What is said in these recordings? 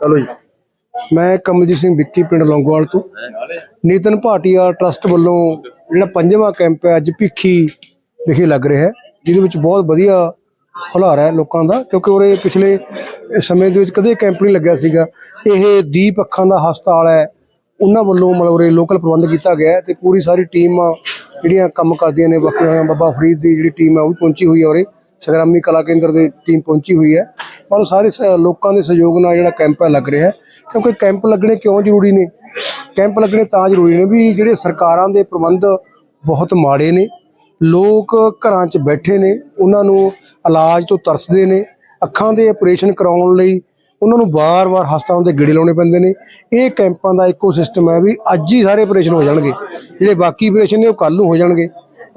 ਚਲੋ ਜੀ। ਮੈਂ ਕਮਲਜੀਤ ਸਿੰਘ ਵਿੱਕੀ ਪਿੰਡ ਲੌਂਗੋਵਾਲ ਤੋਂ। ਨੀਤਨ ਭਾਟੀਆ ਟਰਸਟ ਵੱਲੋਂ ਜਿਹੜਾ ਪੰਜਵਾਂ ਕੈਂਪ ਹੈ, ਅੱਜ ਭਿੱਖੀ ਵਿਖੇ ਲੱਗ ਰਿਹਾ ਹੈ। ਜਿਹਦੇ ਵਿੱਚ ਬਹੁਤ ਵਧੀਆ ਹੁਲਾਰਾ ਹੈ ਲੋਕਾਂ ਦਾ, ਕਿਉਂਕਿ ਉਰੇ ਪਿਛਲੇ ਸਮੇਂ ਦੇ ਵਿੱਚ ਕਦੇ ਕੈਂਪ ਨਹੀਂ ਲੱਗਿਆ ਸੀਗਾ। ਇਹ ਦੀਪ ਅੱਖਾਂ ਦਾ ਹਸਪਤਾਲ ਹੈ। ਉਹਨਾਂ ਵੱਲੋਂ ਮਤਲਬ ਉਰੇ ਲੋਕਲ ਪ੍ਰਬੰਧ ਕੀਤਾ ਗਿਆ ਹੈ ਤੇ ਪੂਰੀ ਸਾਰੀ ਟੀਮ ਜਿਹੜੀਆਂ ਕੰਮ ਕਰਦੀਆਂ ਨੇ, ਬਾਕੀ ਬਾਬਾ ਫਰੀਦ ਦੀ ਜਿਹੜੀ ਟੀਮ ਹੈ, ਉਹ ਵੀ ਪਹੁੰਚੀ ਹੋਈ ਹੈ ਉਰੇ। ਸੰਗਰਾਮੀ ਕਲਾ ਕੇਂਦਰ ਦੀ ਟੀਮ ਪਹੁੰਚੀ ਹੋਈ ਹੈ। ਮਤਲਬ ਸਾਰੇ ਸ- ਲੋਕਾਂ ਦੇ ਸਹਿਯੋਗ ਨਾਲ ਜਿਹੜਾ ਕੈਂਪ ਹੈ ਲੱਗ ਰਿਹਾ ਹੈ। ਕਿਉਂਕਿ ਕੈਂਪ ਲੱਗਣੇ ਕਿਉਂ ਜ਼ਰੂਰੀ ਨੇ? ਕੈਂਪ ਲੱਗਣੇ ਤਾਂ ਜ਼ਰੂਰੀ ਨੇ ਵੀ ਜਿਹੜੇ ਸਰਕਾਰਾਂ ਦੇ ਪ੍ਰਬੰਧ ਬਹੁਤ ਮਾੜੇ ਨੇ। ਲੋਕ ਘਰਾਂ 'ਚ ਬੈਠੇ ਨੇ, ਉਹਨਾਂ ਨੂੰ ਇਲਾਜ ਤੋਂ ਤਰਸਦੇ ਨੇ, ਅੱਖਾਂ ਦੇ ਆਪਰੇਸ਼ਨ ਕਰਾਉਣ ਲਈ ਉਹਨਾਂ ਨੂੰ ਵਾਰ-ਵਾਰ ਹਸਪਤਾਲਾਂ ਦੇ ਗੇੜੇ ਲਾਉਣੇ ਪੈਂਦੇ ਨੇ। ਇਹ ਕੈਂਪਾਂ ਦਾ ਇੱਕੋ ਸਿਸਟਮ ਹੈ ਵੀ ਅੱਜ ਹੀ ਸਾਰੇ ਆਪਰੇਸ਼ਨ ਹੋ ਜਾਣਗੇ। ਜਿਹੜੇ ਬਾਕੀ ਆਪਰੇਸ਼ਨ ਨੇ ਉਹ ਕੱਲ ਨੂੰ ਹੋ ਜਾਣਗੇ।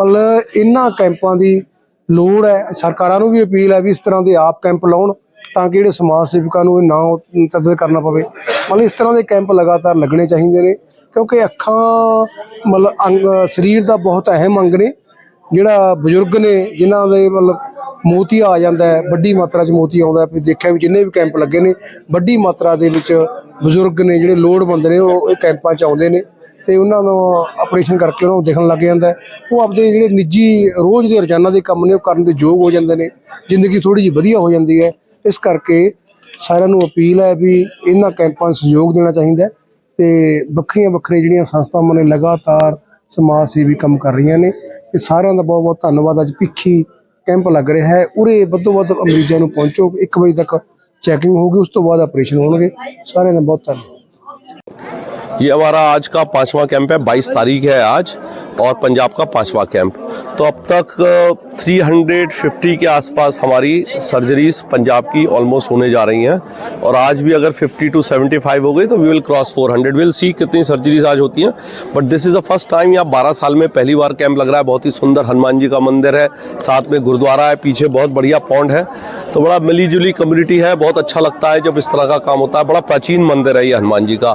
ਮਤਲਬ ਇਹਨਾਂ ਕੈਂਪਾਂ ਦੀ ਲੋੜ ਹੈ। ਸਰਕਾਰਾਂ ਨੂੰ ਵੀ ਅਪੀਲ ਹੈ ਵੀ ਇਸ ਤਰ੍ਹਾਂ ਦੇ ਆਪ ਕੈਂਪ ਲਾਉਣ। ਤਾਂ ਕਿ ਜਿਹੜੇ ਸਮਾਜ ਸੇਵਕਾਂ ਨੂੰ ਇਹ ਨਾ ਤਦਦ ਕਰਨਾ ਪਵੇ। ਮਤਲਬ ਇਸ ਤਰ੍ਹਾਂ ਦੇ ਕੈਂਪ ਲਗਾਤਾਰ ਲੱਗਣੇ ਚਾਹੀਦੇ ਨੇ, ਕਿਉਂਕਿ ਅੱਖਾਂ, ਮਤਲਬ ਅੰਗ, ਸਰੀਰ ਦਾ ਬਹੁਤ ਅਹਿਮ ਅੰਗ ਨੇ। ਜਿਹੜਾ ਬਜ਼ੁਰਗ ਨੇ, ਜਿਨ੍ਹਾਂ ਦੇ ਮਤਲਬ ਮੋਤੀਆ ਆ ਜਾਂਦਾ ਹੈ, ਵੱਡੀ ਮਾਤਰਾ 'ਚ ਮੋਤੀ ਆਉਂਦਾ ਹੈ, ਵੀ ਦੇਖਿਆ ਵੀ ਜਿੰਨੇ ਵੀ ਕੈਂਪ ਲੱਗੇ ਨੇ, ਵੱਡੀ ਮਾਤਰਾ ਦੇ ਵਿੱਚ ਬਜ਼ੁਰਗ ਨੇ, ਜਿਹੜੇ ਲੋੜਵੰਦ ਨੇ, ਉਹ ਇਹ ਕੈਂਪਾਂ 'ਚ ਆਉਂਦੇ ਨੇ ਤੇ ਉਹਨਾਂ ਨੂੰ ਆਪਰੇਸ਼ਨ ਕਰਕੇ ਉਹਨਾਂ ਨੂੰ ਦੇਖਣ ਲੱਗ ਜਾਂਦਾ ਉਹ ਆਪਦੇ ਜਿਹੜੇ ਨਿੱਜੀ ਰੋਜ਼ ਦੇ ਰੋਜ਼ਾਨਾ ਦੇ ਕੰਮ ਨੇ, ਉਹ ਕਰਨ ਦੇ ਯੋਗ ਹੋ ਜਾਂਦੇ ਨੇ। ਜ਼ਿੰਦਗੀ ਥੋੜੀ ਜਿਹੀ ਵਧੀਆ ਹੋ ਜਾਂਦੀ ਹੈ। ਇਸ ਕਰਕੇ ਸਾਰਿਆਂ ਨੂੰ ਅਪੀਲ ਹੈ ਵੀ ਇਹਨਾਂ ਕੈਂਪਾਂ 'ਚ ਸਹਿਯੋਗ ਦੇਣਾ ਚਾਹੀਦਾ ਹੈ ਤੇ ਵੱਖਰੀਆਂ ਵੱਖਰੀਆਂ ਜਿਹੜੀਆਂ ਸੰਸਥਾਵਾਂ ਨੇ ਲਗਾਤਾਰ ਸਮਾਜ ਸੇਵੀ ਕੰਮ ਕਰ ਰਹੀਆਂ ਨੇ ਤੇ ਸਾਰਿਆਂ ਦਾ ਬਹੁਤ ਬਹੁਤ ਧੰਨਵਾਦ ਅੱਜ ਭਿੱਖੀ ਕੈਂਪ ਲੱਗ ਰਿਹਾ ਹੈ ਉਰੇ ਵੱਧੋ ਵੱਧ ਮਰੀਜ਼ਾਂ ਨੂੰ ਪਹੁੰਚੋ 1 ਵਜੇ ਤੱਕ ਚੈਕਿੰਗ ਹੋਊਗੀ ਉਸ ਤੋਂ ਬਾਅਦ ਆਪਰੇਸ਼ਨ ਹੋਣਗੇ ਸਾਰਿਆਂ ਦਾ ਬਹੁਤ ਧੰਨਵਾਦ ये हमारा आज का पांचवा कैंप है 22 तारीख है आज और पंजाब का पांचवा कैंप। तो अब तक अ, 350 के आसपास हमारी सर्जरीज पंजाब की ऑलमोस्ट होने जा रही हैं। और आज भी अगर 50 टू 75 हो गई तो we will cross 400 will see कितनी सर्जरीज आज होती हैं। But this is the first time यहाँ 12 साल में पहली बार कैंप लग रहा है। बहुत ही सुंदर हनुमान जी का मंदिर है। साथ में गुरुद्वारा है। पीछे बहुत बढ़िया पौंड है। तो बड़ा मिली जुली कम्युनिटी है। बहुत अच्छा लगता है जब इस तरह का काम होता है। बड़ा प्राचीन मंदिर है ये हनुमान जी का।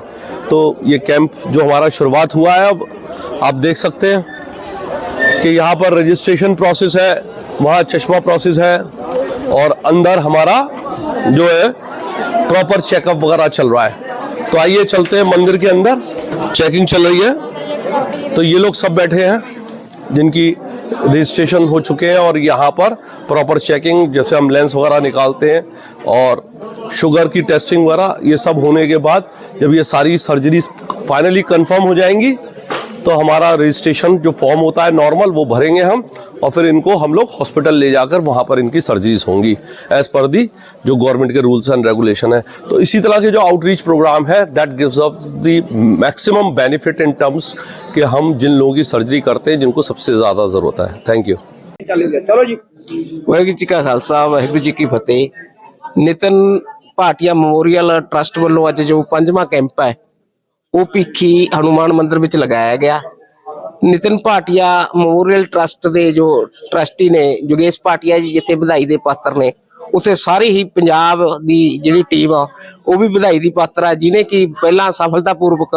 तो ये कैंप जो हमारा शुरुआत हुआ है अब आप देख सकते हैं कि यहाँ पर रजिस्ट्रेशन प्रोसेस है, वहाँ चश्मा प्रोसेस है, और अंदर हमारा जो है प्रॉपर चेकअप वगैरह चल रहा है। तो आइए चलते हैं मंदिर के अंदर चेकिंग चल रही है। तो ये लोग सब बैठे हैं, जिनकी रजिस्ट्रेशन हो चुके हैं और यहाँ पर प्रॉपर चेकिंग जैसे हम लेंस वगैरह निकालते हैं और शुगर की टेस्टिंग वगैरह, ये सब होने के बाद जब ये सारी सर्जरीज फाइनली कंफर्म हो जाएँगी तो हमारा रजिस्ट्रेशन जो फॉर्म होता है नॉर्मल वो भरेंगे हम और फिर इनको हम लोग हॉस्पिटल ले जाकर वहाँ पर इनकी सर्जरीज होंगी एज पर दी जो गवर्नमेंट के रूल्स एंड रेगुलेशन है तो इसी तरह के जो आउटरीच प्रोग्राम है that gives us the maximum benefit in terms कि हम जिन लोगों की सर्जरी करते हैं जिनको सबसे ज़्यादा ज़रूरत है थैंक यू ਚਲੋ ਜੀ ਵਾਹਿਗੁਰੂ ਜੀ ਕਾ ਖਾਲਸਾ ਵਾਹਿਗੁਰੂ ਜੀ ਕੀ ਫਤਿਹ ਨਿਤਨ ਭਾਟੀਆ ਮੈਮੋਰੀਅਲ ਟਰਸਟ ਵੱਲੋਂ ਅੱਜ ਜੋ ਪੰਜਵਾਂ ਕੈਂਪ ਹੈ ਉਹ ਭਿੱਖੀ ਹਨੂਮਾਨ ਮੰਦਿਰ ਵਿੱਚ ਲਗਾਇਆ ਗਿਆ। ਨਿਤਨ ਭਾਟੀਆ ਮੈਮੋਰੀਅਲ ਟਰਸਟ ਦੇ ਜੋ ਟਰਸਟੀ ਨੇ ਯੋਗੇਸ਼ ਭਾਟੀਆ ਜੀ ਜਿੱਥੇ ਵਧਾਈ ਦੇ ਪਾਤਰ ਨੇ ਉਸੇ ਸਾਰੀ ਹੀ ਪੰਜਾਬ ਦੀ ਜਿਹੜੀ ਟੀਮ ਆ ਉਹ ਵੀ ਵਧਾਈ ਦੀ ਪਾਤਰ ਆ ਜਿਨੇ ਕਿ ਪਹਿਲਾਂ ਸਫਲਤਾਪੂਰਵਕ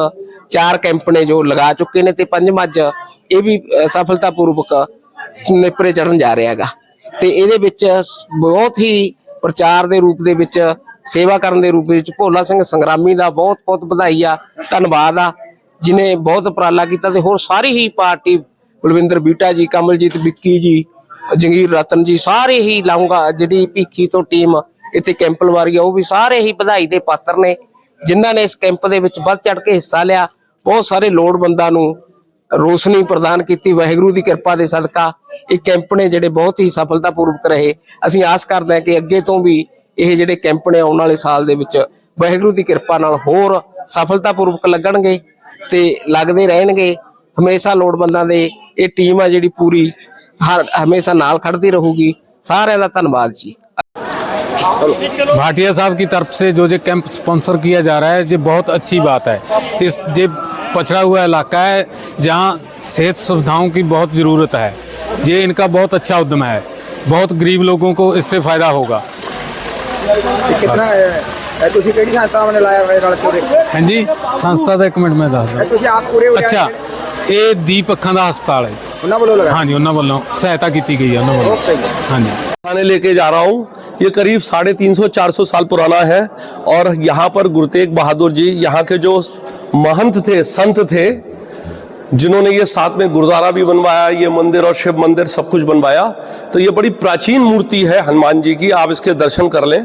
ਚਾਰ ਕੈਂਪ ਨੇ ਜੋ ਲਗਾ ਚੁੱਕੇ ਨੇ ਤੇ ਪੰਜ ਮੱਝ ਇਹ ਵੀ ਅ, ਸਫਲਤਾਪੂਰਵਕ ਨੇਪਰੇ ਚੜਨ ਜਾ ਰਿਹਾ ਹੈਗਾ। ਤੇ ਇਹਦੇ ਵਿੱਚ ਬਹੁਤ ਹੀ ਪ੍ਰਚਾਰ ਦੇ ਰੂਪ ਦੇ ਵਿੱਚ ਸੇਵਾ ਕਰਨ ਦੇ ਰੂਪ ਵਿੱਚ ਭੋਲਾ ਸਿੰਘ ਸੰਗਰਾਮੀ ਦਾ ਬਹੁਤ ਬਹੁਤ ਵਧਾਈ ਆ, ਧੰਨਵਾਦ ਆ, ਜਿਨੇ ਬਹੁਤ ਉਪਰਾਲਾ ਕੀਤਾ ਤੇ ਹੋਰ ਸਾਰੀ ਹੀ ਪਾਰਟੀ ਬਲਵਿੰਦਰ ਬੀਟਾ ਜੀ, ਕਮਲਜੀਤ ਵਿੱਕੀ ਜੀ, ਜੰਗੀਰ ਰਤਨ ਜੀ, ਸਾਰੇ ਹੀ ਲਾਉਂਗਾ, ਜਿਹੜੀ ਭੀਖੀ ਤੋਂ ਟੀਮ ਇੱਥੇ ਕੈਂਪ ਲਵਾਰੀ ਆ, ਉਹ ਵੀ ਸਾਰੇ ਹੀ ਵਧਾਈ ਦੇ ਪਾਤਰ ਨੇ, ਜਿਨ੍ਹਾਂ ਨੇ ਇਸ ਕੈਂਪ ਦੇ ਵਿੱਚ ਵੱਧ ਚੜ ਕੇ ਹਿੱਸਾ ਲਿਆ, ਬਹੁਤ ਸਾਰੇ ਲੋੜਵੰਦਾਂ ਨੂੰ ਰੋਸ਼ਨੀ ਪ੍ਰਦਾਨ ਕੀਤੀ, ਵਾਹਿਗੁਰੂ ਦੀ ਕਿਰਪਾ ਦੇ ਸਦਕਾ, ਇਹ ਕੈਂਪ ਨੇ ਜਿਹੜੇ ਬਹੁਤ ਹੀ ਸਫਲਤਾਪੂਰਵਕ ਰਹੇ, ਅਸੀਂ ਆਸ ਕਰਦੇ ਹਾਂ ਕਿ ਅੱਗੇ ਤੋਂ ਵੀ ਇਹ ਜਿਹੜੇ ਕੈਂਪ ਨੇ ਆਉਣ ਵਾਲੇ ਸਾਲ ਦੇ ਵਿੱਚ ਵਾਹਿਗੁਰੂ ਦੀ ਕਿਰਪਾ ਨਾਲ ਹੋਰ ਸਫਲਤਾਪੂਰਵਕ ਲੱਗਣਗੇ ਤੇ ਲੱਗਦੇ ਰਹਿਣਗੇ ਹਮੇਸ਼ਾ ਲੋੜਵੰਦਾਂ ਦੇ ਇਹ ਟੀਮ ਆ ਜਿਹੜੀ ਪੂਰੀ ਹਰ ਹਮੇਸ਼ਾ ਨਾਲ ਖੜਦੀ ਰਹੂਗੀ ਸਾਰਿਆਂ ਦਾ ਧੰਨਵਾਦ ਜੀ भाटिया साहब की तरफ से जो ये कैंप स्पॉन्सर किया जा रहा है ये बहुत अच्छी बात है इस ये पछड़ा हुआ इलाका है जहाँ सेहत सुविधाओं की बहुत ज़रूरत है ये इनका बहुत अच्छा उद्यम है बहुत गरीब लोगों को इससे फ़ायदा होगा ਕਿੰਨਾ ਹੈ? ਤੁਸੀਂ ਕਿਹੜੀ ਸੰਸਥਾ ਨੇ ਲਾਇਆ ਹੋਇਆ ਰਲ ਕੇ ਉਰੇ? ਹਾਂਜੀ ਸੰਸਥਾ ਦਾ ਇੱਕ ਮਿੰਟ ਮੈਂ ਦੱਸ ਦਿਆਂ। ਤੁਸੀਂ ਆਪ ਉਰੇ ਹੋਇਆ ਅੱਛਾ ਇਹ ਦੀਪ ਅੱਖਾਂ ਦਾ ਹਸਪਤਾਲ ਹੈ ਉਹਨਾਂ ਵੱਲੋਂ ਲਗਾ ਹਾਂਜੀ ਉਹਨਾਂ ਵੱਲੋਂ ਸਹਾਇਤਾ ਕੀਤੀ ਗਈ ਹੈ ਉਹਨਾਂ ਵੱਲੋਂ। ਹਾਂਜੀ। थाने लेके जा रहा हूँ ये करीब साढ़े तीन सौ चार सौ साल पुराना है और यहाँ पर गुरु तेग बहादुर जी यहाँ के जो महंत थे संत थे जिन्होंने ये साथ में गुरुद्वारा भी बनवाया ये मंदिर और शिव मंदिर सब कुछ बनवाया तो ये बड़ी प्राचीन मूर्ति है हनुमान जी की आप इसके दर्शन कर लें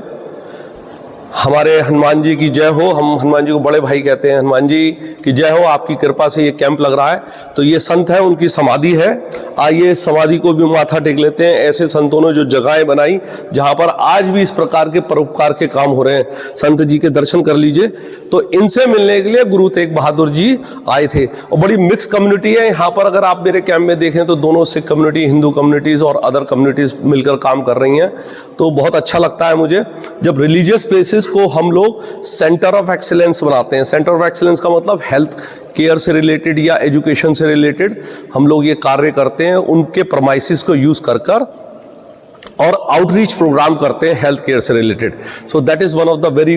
हमारे हनुमान जी की जय हो। हम हनुमान जी को बड़े भाई कहते हैं, हनुमान जी की जय हो, आपकी कृपा से ये कैंप लग रहा है। तो ये संत है, उनकी समाधि है। आइए समाधि को भी माथा टेक लेते हैं। ऐसे संतों ने जो जगहें बनाई, जहाँ पर आज भी इस प्रकार के परोपकार के काम हो रहे हैं। संत जी के दर्शन कर लीजिए। तो इनसे मिलने के लिए गुरु तेग बहादुर जी आए थे। और बड़ी मिक्स कम्युनिटी है। यहाँ पर अगर आप मेरे कैंप में देखें तो दोनों सिख कम्युनिटी हिंदू कम्युनिटीज और अदर कम्युनिटीज मिलकर काम कर रही हैं। तो बहुत अच्छा लगता है मुझे। जब रिलीजियस प्लेसेस को हम लोग सेंटर ऑफ़ एक्सीलेंस बनाते हैं। सेंटर ऑफ़ एक्सीलेंस का मतलब हेल्थ केयर से रिलेटेड या एजुकेशन से रिलेटेड हम लोग ये कार्य करते हैं, उनके प्रमाइसिस को यूज़ कर कर और आउटरीच प्रोग्राम करते हैं हेल्थ केयर से related so that is one of the very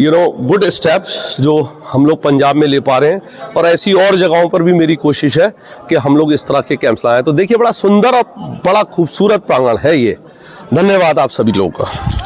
you know good steps जो हम लोग पंजाब में ले पा रहे हैं। और ऐसी और जगहों पर भी मेरी कोशिश है कि हम लोग इस तरह के कैंप्स लाएँ। तो देखिए, बड़ा सुंदर और बड़ा खूबसूरत प्रांगण है ये। धन्यवाद आप सभी लोगों का।